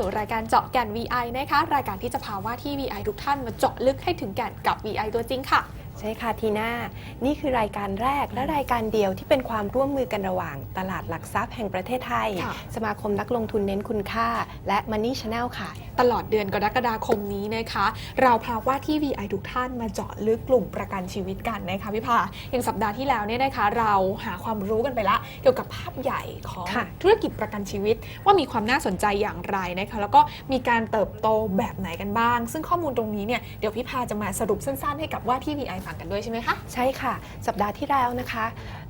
สู่รายการเจาะแก่น VI นะคะ รายการที่จะพาว่าที่ VI ทุกท่านมาเจาะลึกให้ถึงแก่นกับ VI ตัวจริงค่ะใช่ค่ะทีน่า นี่คือรายการแรกและรายการเดียวที่เป็นความร่วมมือกันระหว่าง ตลาดหลักทรัพย์แห่งประเทศไทย ค่ะ สมาคมนักลงทุนเน้นคุณค่า และ Money Channel ค่ะ ตลอดเดือนกรกฎาคมนี้นะคะ เราพาว่าที่ VI ทุกท่านมาเจาะลึกกลุ่มประกันชีวิตกันนะคะพี่พาอย่างสัปดาห์ที่แล้วเนี่ยนะคะ เราหาความรู้กันไปละ เกี่ยวกับภาพใหญ่ของค่ะ ธุรกิจประกันชีวิต ว่ามีความน่าสนใจอย่างไรนะคะ แล้วก็มีการเติบโตแบบไหนกันบ้าง ซึ่งข้อมูลตรงนี้เนี่ยเดี๋ยวพี่พาจะมาสรุปสั้นๆ ให้กับว่าที่ VI ฟังกันด้วยใช่ไหมคะ ใช่ค่ะ สัปดาห์ที่แล้วนะคะ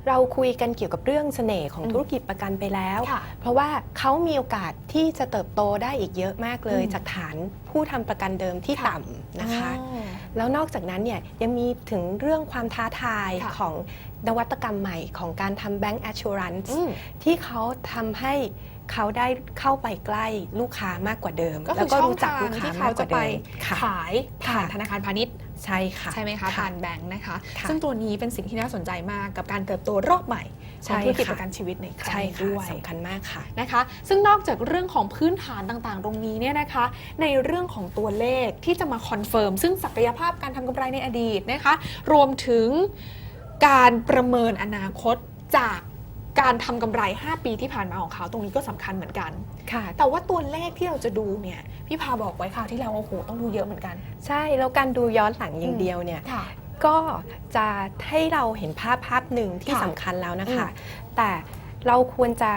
เราคุยกันเกี่ยวกับเรื่องเสน่ห์ของอืมธุรกิจประกันไปแล้ว ค่ะเพราะว่าเขามีโอกาสที่จะเติบโตได้อีกเยอะมากเลย อืม จากฐานผู้ทำประกันเดิมที่ค่ะต่ำนะคะ อ๋อ แล้วนอกจากนั้นเนี่ยยังมีถึงเรื่องความท้าทายค่ะ ของนวัตกรรมใหม่ของการทำ Bank Assurance อืมที่เขาทำให้เขาได้เข้าไปใกล้ลูกค้า มากกว่าเดิมก็แล้คือวก็ช่องรู้จักทางลูกค้าที่มาเขากกจะว่าไปเดิมค่ะขายผ่านค่ะธนาคารพาณิชย์ ใช่ค่ะใช่ไหมคะผ่านแบงค์นะคะค่ะซึ่งตัวนี้เป็นสิ่งที่น่าสนใจมากกับการเติบโตรอบใหม่ขใช่องธุรกิจค่ะประกันชีวิตในครั้งใช่นี้ค่ะด้วยสำคัญมากค่ะนะคะ ซึ่งนอกจากเรื่องของพื้นฐานต่างๆ ตรงนี้เนี่ยนะคะ ในเรื่องของตัวเลขที่จะมาคอนเฟิร์มซึ่งศักยภาพการทำกำไรในอดีตนะคะ รวมถึงการประเมินอนาคตจาก การทำกำไร 5 ปีที่ผ่านมาของเขาตรงนี้ก็สำคัญเหมือนกัน ค่ะ แต่ว่าตัวเลขที่เราจะดูเนี่ยพี่พาบอกไว้ค่ะที่เราโอ้โหต้องดูเยอะเหมือนกัน ใช่ แล้วการดูย้อนหลังอย่างเดียวเนี่ย ค่ะ ก็จะให้เราเห็นภาพภาพหนึ่งที่ค่ะสำคัญแล้วนะคะอืมแต่เราควรจะ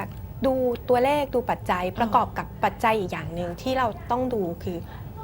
ดูตัวเลขดูปัจจัยประกอบกับปัจจัยอีกอย่างหนึ่งที่เราต้องดูคือ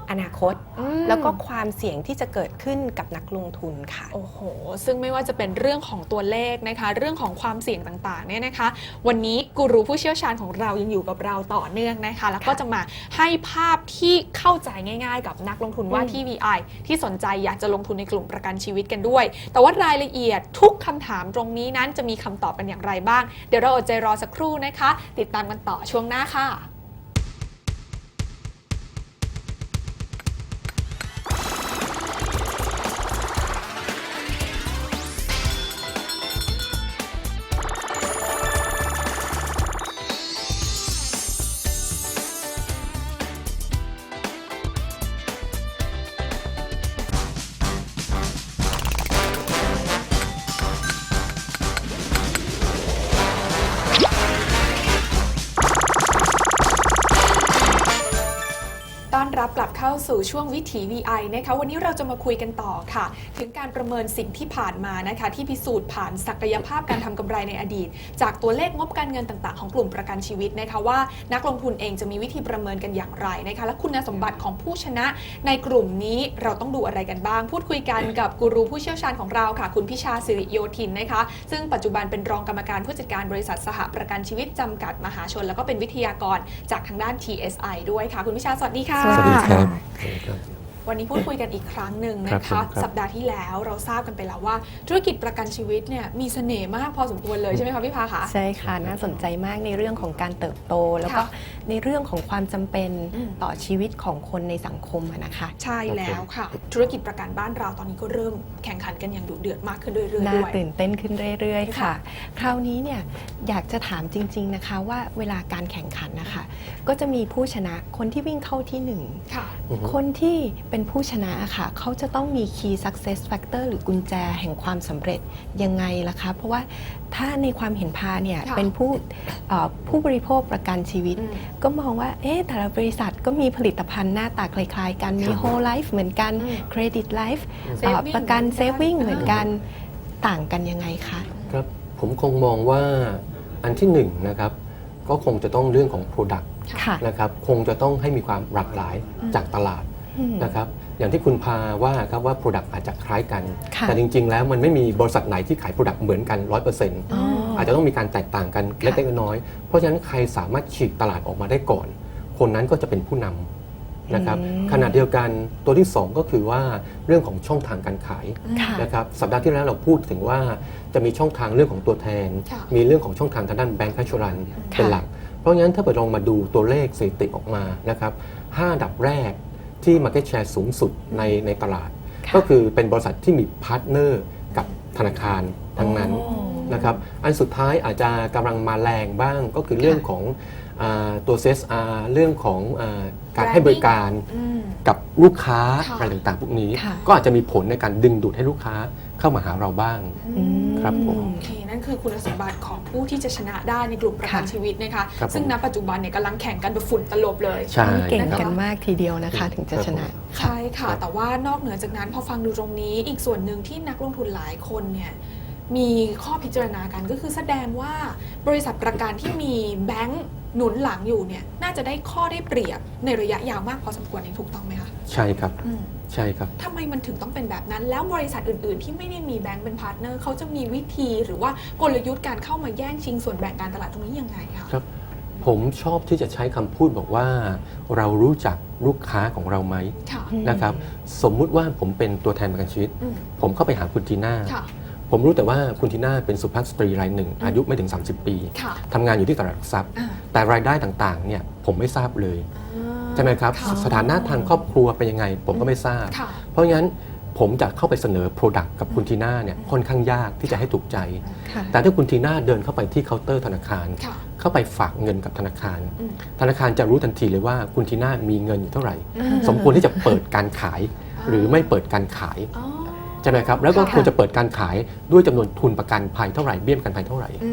อนาคตอืมแล้วก็ความเสี่ยงที่จะเกิดขึ้นกับนักลงทุนค่ะ โอ้โห ซึ่งไม่ว่าจะเป็นเรื่องของตัวเลขนะคะ เรื่องของความเสี่ยงต่างๆเนี่ยนะคะ วันนี้กูรูผู้เชี่ยวชาญของเรายังอยู่กับเราต่อเนื่องนะคะ แล้วก็ค่ะจะมาให้ภาพที่เข้าใจง่าย ๆ กับนักลงทุนว่าอืมที่ VI ที่สนใจอยากจะลงทุนในกลุ่มประกันชีวิตกันด้วย แต่ว่ารายละเอียดทุกคำถามตรงนี้นั้นจะมีคำตอบกันอย่างไรบ้าง เดี๋ยวเราอดใจรอสักครู่นะคะ ติดตามกันต่อช่วงหน้าค่ะ รับกลับเข้าสู่ช่วงวิถี VI นะคะวันนี้เราจะมาคุยกันต่อค่ะ ถึงการประเมินสิ่งที่ผ่านมานะคะ ที่พิสูจน์ผ่านศักยภาพการทำกำไรในอดีต จากตัวเลขงบการเงินต่างๆ ของกลุ่มประกันชีวิตนะคะว่านักลงทุนเองจะมีวิธีประเมินกันอย่างไรนะคะและคุณสมบัติของผู้ชนะในกลุ่มนี้เราต้องดูอะไรกันบ้าง พูดคุยกันกับกูรูผู้เชี่ยวชาญของเราค่ะ คุณพิชาสิริโยธินนะคะ ซึ่งปัจจุบันเป็นรองกรรมการผู้จัดการบริษัทสหประกันชีวิตจำกัดมหาชน แล้วก็เป็นวิทยากรจากทางด้าน TSI ด้วยค่ะ คุณพิชาสวัสดีค่ะสวัสดีดีครับ วันนี้พูดคุยกันอีกครั้งหนึ่งนะครัคะ บผมครับ สัปดาห์ที่แล้วเราทราบกันไปแล้วว่า ธุรกิจประกันชีวิตเนี่ยมีเสน่ห์มากพอสมควรเลยใช่ไหมคะพี่พาคะ ใช่ค่ะ น่าสนใจมากในเรื่องของการเติบโต แล้วก็ค่ะ ในเรื่องของความจำเป็นอืมต่อชีวิตของคนในสังคมอะนะคะ ใช่แล้วค่ะ ธุรกิจประกันบ้านเราตอนนี้ก็เริ่มแข่งขันกันอย่างดุเดือดมากขึ้นเรื่อยๆน่าด้วยตื่นเต้นขึ้นเรื่อยๆค่ะค่ะ คราวนี้เนี่ยอยากจะถามจริง ๆนะคะ ว่าเวลาการแข่งขันนะคะ ก็จะมีผู้ชนะคนที่วิ่งเข้าที่หนึ่งค่ะอือฮึคนที่เป็นผู้ชนะอะค่ะเขาจะต้องมี key success factor หรือกุญแจแห่งความสำเร็จยังไงล่ะคะ เพราะว่าถ้าในความเห็นพาเนี่ยค่ะเป็นผู้เอ่อผู้บริโภคประกันชีวิตอืมก็มองว่าเอ๊ะแต่ละบริษัทก็มีผลิตภัณฑ์หน้าตาคล้ายๆกันมีครับ whole life เหมือนกันอืม credit life เซเอ่ฟอวิ่งประกันเหมือนกัน saving เหมือนกันอ่ต่างกันยังไงคะครับผมคงมองว่าอันที่หนึ่งนะครับก็คงจะต้องเรื่องของ Product ค่ะนะครับคงจะต้องให้มีความหลากหลายอืมจากตลาดอืมนะครับ อย่างที่คุณพาว่าครับว่า Product อาจจะคล้ายกัน ค่ะแต่จริงๆ แล้วมันไม่มีบริษัทไหนที่ขาย Product เหมือนกัน 100%อ๋ออาจจะต้องมีการแตกต่างกันเล็กๆน้อยๆเพราะฉะนั้นใครสามารถฉีกตลาดออกมาได้ก่อน คนนั้นก็จะเป็นผู้นำนะครับอืมขณะเดียวกันตัวที่สองก็คือว่าเรื่องของช่องทางการขาย ค่ะ นะครับสัปดาห์ที่แล้วเราพูดถึงว่าจะมีช่องทางเรื่องของตัวแทน ค่ะ มีเรื่องของช่องทางทางด้านแบงก์แคชชรันเป็นหลัก เพราะงั้นถ้าเกิดลองมาดูตัวเลขสถิติออกมานะครับห้าอันดับแรก ที่ Market Share สูงสุดในในตลาดค่ะก็คือเป็นบริษัทที่มีพาร์ทเนอร์กับธนาคารทั้งนั้นอ๋อนะครับ อันสุดท้ายอาจจะกำลังมาแรงบ้างก็คือเรื่องของอา ตัว CSR เรื่องของอาการให้บริการอืมกับลูกค้าค่ะอะไรต่างๆ พวกนี้ค่ะก็อาจจะมีผลในการดึงดูดให้ลูกค้าเข้ามาหาเราบ้างอืมครับผมโอเคนั่นคือคุณสมบัติของผู้ที่จะชนะได้ในกลุ่มประกันค่ะชีวิตนะคะครับผมซึ่งณปัจจุบันเนี่ยกำลังแข่งกันแบบฝุ่นตลบเลยใช่ต้องเก่งคกัรันบมากทีเดียวนะคะ ถึงจะครับชนะผมใช่ค่ะครับแต่ว่านอกเหนือจากนั้นพอฟังดูตรงนี้ อีกส่วนหนึ่งที่นักลงทุนหลายคนเนี่ย มีข้อพิจารณากันก็คือแสดงว่าบริษัทประกันที่มีแบงก์หนุนหลังอยู่เนี่ยน่าจะได้ข้อได้เปรียบในระยะยาวมากพอสมควรนี้ถูกต้องไหมคะใช่ครับอืมใช่ครับ ทำไมมันถึงต้องเป็นแบบนั้น แล้วบริษัทอื่น ๆ ที่ไม่ได้มีแบงก์เป็นพาร์ทเนอร์เขาจะมีวิธีหรือว่ากลยุทธ์การเข้ามาแย่งชิงส่วนแบ่งการตลาดตรงนี้ยังไงคะ ครับ ผมชอบที่จะใช้คำพูดบอกว่า เรารู้จักลูกค้าของเราไหมค่ะอืมนะครับ สมมุติว่าผมเป็นตัวแทนประกันชีวิต อืมผมเข้าไปหาคุณทีน่า ค่ะ ผมรู้แต่ว่าคุณทีน่าเป็นสุภาพสตรีรายหนึ่งอืมอายุไม่ถึง 30 ปี ค่ะทำงานอยู่ที่ตลาดหลักทรัพย์ อ่า แต่รายได้ต่างๆเนี่ยผมไม่ทราบเลยอ่าใช่ไหมครับ ค่ะสถานะทางครอบครัวเป็นยังไง ผมก็ไม่ทราบ ค่ะ เพราะงั้นผมจะเข้าไปเสนอ Product กับคุณทีน่าเนี่ยค่อนข้างยากที่จะให้ถูกใจ ค่ะ แต่ถ้าคุณทีน่าเดินเข้าไปที่เคาน์เตอร์ธนาคาร ค่ะ เข้าไปฝากเงินกับธนาคาร อืม ธนาคารจะรู้ทันทีเลยว่าคุณทีน่ามีเงินอยู่เท่าไหร่ อืม สมควรที่จะเปิดการขาย หรือไม่เปิดการขาย อ๋อ ใช่ไหมครับแล้วก็ค่ะควรจะเปิดการขายด้วยจำนวนทุนประกันภัยเท่าไหร่เบี้ยประกันภัยเท่าไหร่อื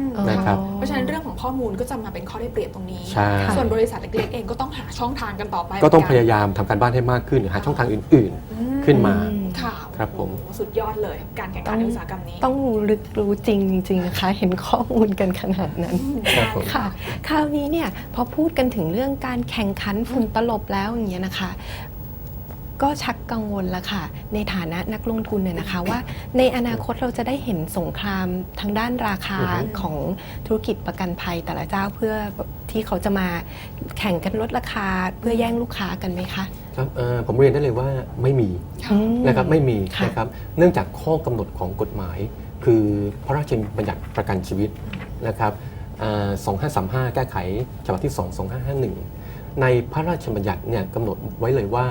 มนะครับเพราะฉะนั้นเรื่องของข้อมูลก็จะมาเป็นข้อได้เปรียบตรงนี้ใช่ส่วนบริษัทเล็กๆเองก็ต้องหาช่องทางกันต่อไป ก็ต้องเหพมืนนยายามทำการบ้านให้มากขึ้นหรือหาช่องทางอื่นอืมขึ้นมาค่ะครับผมโอ้โหสุดยอดเลยการแข่งขันในอุตสาหกรรมนี้ ต้องรู้ลึกรู้จริงจริงๆนะคะเห็นข้อมูลกันขนาดนั้นอืมครับผมค่ะคราวนี้เนี่ยพอพูดกันถึงเรื่องการแข่งขันฝุ่นตลบแล้วอย่างเงี้ยนะคะ ก็ชักกังวลแล้วค่ะ ในฐานะนักลงทุนเนี่ยนะคะว่าในอนาคตเราจะได้เห็นสงครามทางด้านราคาอือฮึของธุรกิจประกันภัยแต่ละเจ้าเพื่อที่เขาจะมาแข่งกันลดราคาเพื่อแย่งลูกค้ากันไหมคะครับเอ่อผมเรียนได้เลยว่าไม่มีค่ะอืมนะครับไม่มีค่ะนะครับเนื่องจากข้อกำหนดของกฎหมาย คือพระราชบัญญัติประกันชีวิตนะครับเอ่อ2535 แก้ไขฉบับที่ 2 2551 ในพระราชบัญญัติเนี่ยกำหนดไว้เลยว่า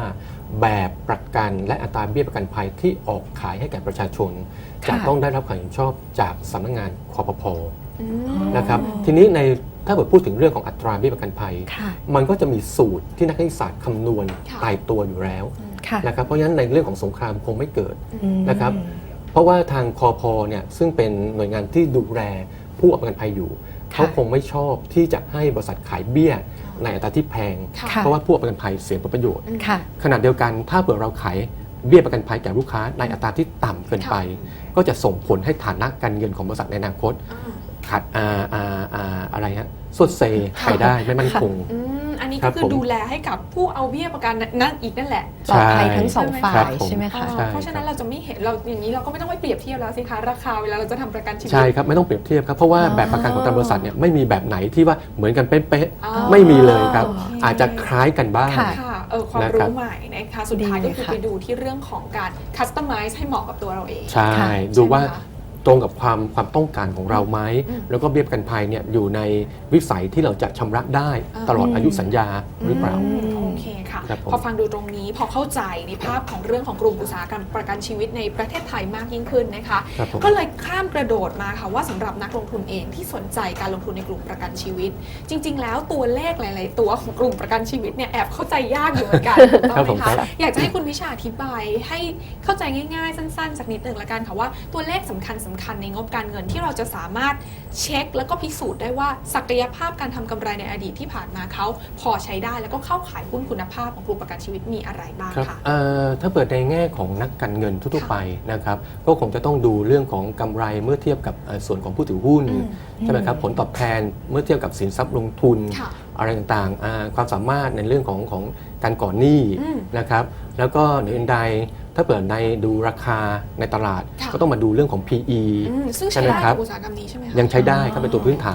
แบบประกันและอัตราเบี้ยประกันภัยที่ออกขายให้แก่ประชาชนค่ะจะต้องได้รับความเห็นชอบจากสำนักงานคอปพอืมนะครับทีนี้ในถ้าเกิดพูดถึงเรื่องของอัตราเบี้ยประกันภัยค่ะมันก็จะมีสูตรที่นักวิทยาศาสตร์คำนวณค่ะตายตัวอยู่แล้วค่ะนะครับเพราะฉะนั้นในเรื่องของสงครามคงไม่เกิดอืมนะครับเพราะว่าทางคอพอเนี่ยซึ่งเป็นหน่วยงานที่ดูแลผู้ประกันภัยอยู่ค่ะเขาคงไม่ชอบที่จะให้บริษัทขายเบี้ย ในอัตราที่แพง ค่ะค่ะเพราะว่าผู้ประกันภัยเสียผลประโยชน์ ค่ะ ขณะเดียวกันถ้าเผื่อเราขายเบี้ยประกันภัยแก่ลูกค้าในอัตราที่ต่ำเกินไป ก็จะส่งผลให้ฐานะการเงินของบริษัทในอนาคตอ่าขาดอ่าอ่าอ่าอะไรฮะสดเซไปได้ไม่มั่นคง อืม อันนี้ครัก็บคือผมดูแลให้กับผู้เอาเบี้ยประกันนั่นอีกนั่นแหละปลอดภัยทั้งสองใช่ฝ่าครับยผมใช่ไหมคะใช่เพราะฉะนั้นเราจะไม่เห็นเราอย่างนี้เราก็ไม่ต้องไปเปรียบเทียบแล้วสิคะราคาเวลาเราจะทำประกันชีวิตใช่ครับไม่ต้องเปรียบเทียบครับเพราะว่าอ๋อแบบประกันของแต่ละบริษัทเนี่ยไม่มีแบบไหนที่ว่าเหมือนกันเป๊ะอ๋อๆไม่มีเลยครับโอเคอาจจะคล้ายกันบ้างค่ะค่ะเออความนะครับรู้ใหม่นะคะสุดท้ายดีก็คือค่ะไปดูที่เรื่องของการคัสตอมไมซ์ให้เหมาะกับตัวเราเอง ใช่ค่ะดูว่าใช่ไหมคะ ตรงกับความความต้องการของเราไหมอืมแล้วก็เบี้ยประกันภัยเนี่ยอยู่ในวิสัยที่เราจะชำระได้อ่าตลอดอายุสัญญาหรือเปล่าอืมโอเคค่ะครับผมพอฟังดูตรงนี้พอเข้าใจในภาพของเรื่องของกลุ่มอุตสาหกรรมประกันชีวิตในประเทศไทยมากยิ่งขึ้นนะคะครับผมก็เลยข้ามกระโดดมาค่ะว่าสำหรับนักลงทุนเองที่สนใจการลงทุนในกลุ่มประกันชีวิต จริง ๆ แล้วตัวเลขหลาย ๆ ตัวของกลุ่มประกันชีวิตเนี่ยแอบเข้าใจยากอยู่เหมือนกันถูกต้อครังบไหผมมคะครับอยากจะให้คุณวิชาอธิบายให้เข้าใจง่าย ๆ สั้น ๆ สักนิดหนึ่งละกันค่ะว่าตัวเลขสำคัญสคัญๆในงบการเงินที่เราจะสามารถเช็ค แล้วก็พิสูจน์ได้ว่าศักยภาพการทำกำไรในอดีตที่ผ่านมาเขาพอใช้ได้แล้วก็เข้าขายหุ้นคุณภาพของกลุ่มประกันชีวิตมีอะไรบ้างครับค่ะเอ่อถ้าเปิดในแง่ของนักการเงินทั่วๆไปนะครับก็คงจะต้องดูเรื่องของกำไรเมื่อเทียบกับเอ่อส่วนของผู้ถือหุ้นอืมใช่ไหมครับผลตอบแทนเมื่อเทียบกับสินทรัพย์ลงทุนค่ะอะไรต่างๆอ่าความสามารถในเรื่องของของการก่อนหนี้อืมนะครับ แล้วก็เหนืออื่นใด ถ้าเปิดในดูราคาในตลาด ค่ะ ก็ต้องมาดูเรื่องของ PE อืมซึ่งใช่ใช้ไหมได้ครับกับอุตสาหกรรมนี้ใช่ไหมคะ ยังใช้ได้ครับเป็นตัวพื้นฐาน